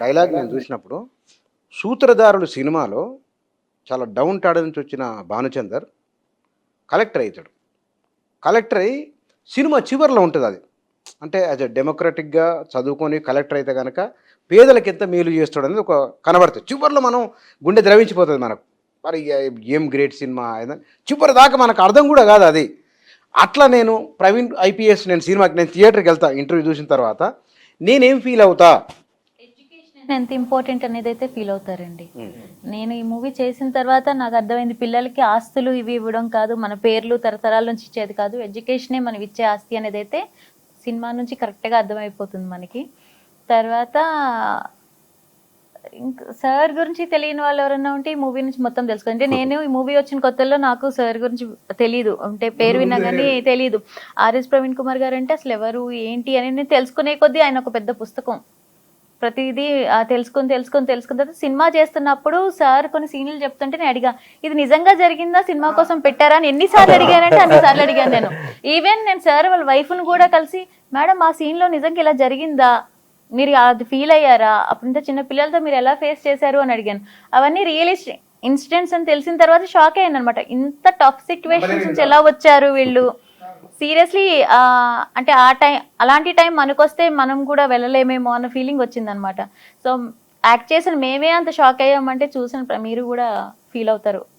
Dialogue నేను చూసినప్పుడు సూత్రధారులు సినిమాలో చాలా డౌన్ టాడ్ నుంచి వచ్చిన భానుచందర్ కలెక్టర్ అవుతాడు. కలెక్టర్ అయి సినిమా చివరిలో ఉంటుంది అది. అంటే యాజ్ అ డెమోక్రటిక్గా చదువుకొని కలెక్టర్ అయితే కనుక పేదలకు ఎంత మేలు చేస్తాడు అనేది ఒక కనబడుతుంది. చివరిలో మనం గుండె ద్రవించిపోతుంది మనకు. మరి ఏ- ఏం గ్రేట్ సినిమా ఏదని చివరి దాకా మనకు అర్థం కూడా కాదు అది. అట్లా నేను ప్రవీణ్ ఐపీఎస్ నేను సినిమాకి నేను థియేటర్కి వెళ్తా ఇంటర్వ్యూ చూసిన తర్వాత నేనేం ఫీల్ అవుతా? ఎంత ఇంపార్టెంట్ అనేది అయితే ఫీల్ అవుతారండి. నేను ఈ మూవీ చేసిన తర్వాత నాకు అర్థమైంది పిల్లలకి ఆస్తులు ఇవి ఇవ్వడం కాదు మన పేర్లు తరతరాల నుంచి ఇచ్చేది కాదు ఎడ్యుకేషనే మనం ఇచ్చే ఆస్తి అనేది అయితే సినిమా నుంచి కరెక్ట్గా అర్థమైపోతుంది మనకి. తర్వాత ఇంకా సార్ గురించి తెలియని వాళ్ళు ఎవరైనా ఉంటే ఈ మూవీ నుంచి మొత్తం తెలుసుకో అంటే నేను ఈ మూవీ వచ్చిన కొత్తలో నాకు సార్ గురించి తెలియదు అంటే పేరు విన్నా కానీ తెలియదు ఆర్ఎస్ ప్రవీణ్ కుమార్ గారు అంటే అసలు ఎవరు ఏంటి అని నేను తెలుసుకునే కొద్దీ ఆయన ఒక పెద్ద పుస్తకం. ప్రతిదీ తెలుసుకొని తెలుసుకొని తెలుసుకున్న తర్వాత సినిమా చేస్తున్నప్పుడు సార్ కొన్ని సీన్లు చెప్తుంటే నేను అడిగా ఇది నిజంగా జరిగిందా? సినిమా కోసం పెట్టారా? అని ఎన్నిసార్లు అడిగానంటే అన్నిసార్లు అడిగాను నేను. ఈవెన్ నేను సార్ వాళ్ళ వైఫ్ను కూడా కలిసి మేడం ఆ సీన్లో నిజంగా ఇలా జరిగిందా? మీరు అది ఫీల్ అయ్యారా? అప్పుడు ఇంత చిన్న పిల్లలతో మీరు ఎలా ఫేస్ చేశారు? అని అడిగాను. అవన్నీ రియలిస్టిక్ ఇన్సిడెంట్స్ అని తెలిసిన తర్వాత షాక్ అయ్యాను అనమాట ఇంత టఫ్ సిచ్యువేషన్స్ నుంచి ఎలా వచ్చారు వీళ్ళు? సీరియస్లీ అంటే ఆ టైం అలాంటి టైం మనకొస్తే మనం కూడా వెళ్ళలేమేమో అన్న ఫీలింగ్ వచ్చిందనమాట సో యాక్ట్ చేసిన మేమే అంత షాక్ అయ్యామంటే చూసిన మీరు కూడా ఫీల్ అవుతారు.